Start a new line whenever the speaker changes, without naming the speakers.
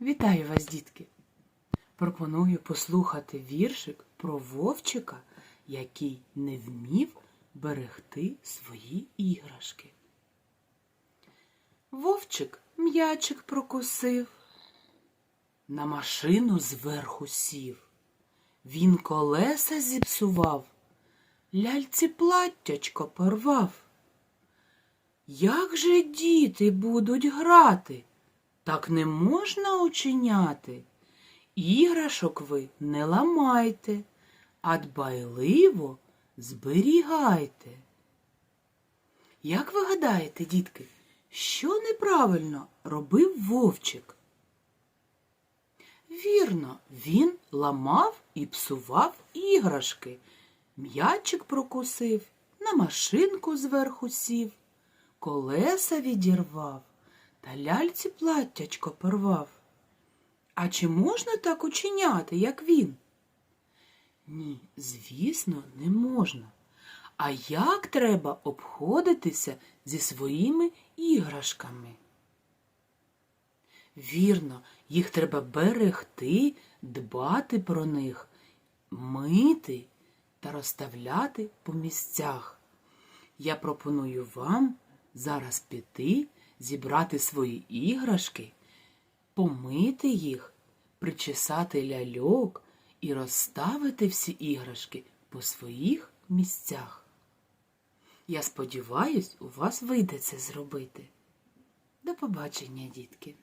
Вітаю вас, дітки! Пропоную послухати віршик про вовчика, який не вмів берегти свої іграшки. Вовчик м'ячик прокусив, на машину зверху сів. Він колеса зіпсував, ляльці платтячко порвав. Як же діти будуть грати? Так не можна учиняти. Іграшок ви не ламайте, а дбайливо зберігайте. Як ви гадаєте, дітки, що неправильно робив вовчик? Вірно, він ламав і псував іграшки. М'ячик прокусив, на машинку зверху сів, колеса відірвав та ляльці платтячко порвав. А чи можна так учиняти, як він? Ні, звісно, не можна. А як треба обходитися зі своїми іграшками? Вірно, їх треба берегти, дбати про них, мити та розставляти по місцях. Я пропоную вам зараз піти, зібрати свої іграшки, помити їх, причесати ляльок і розставити всі іграшки по своїх місцях. Я сподіваюсь, у вас вийде це зробити. До побачення, дітки!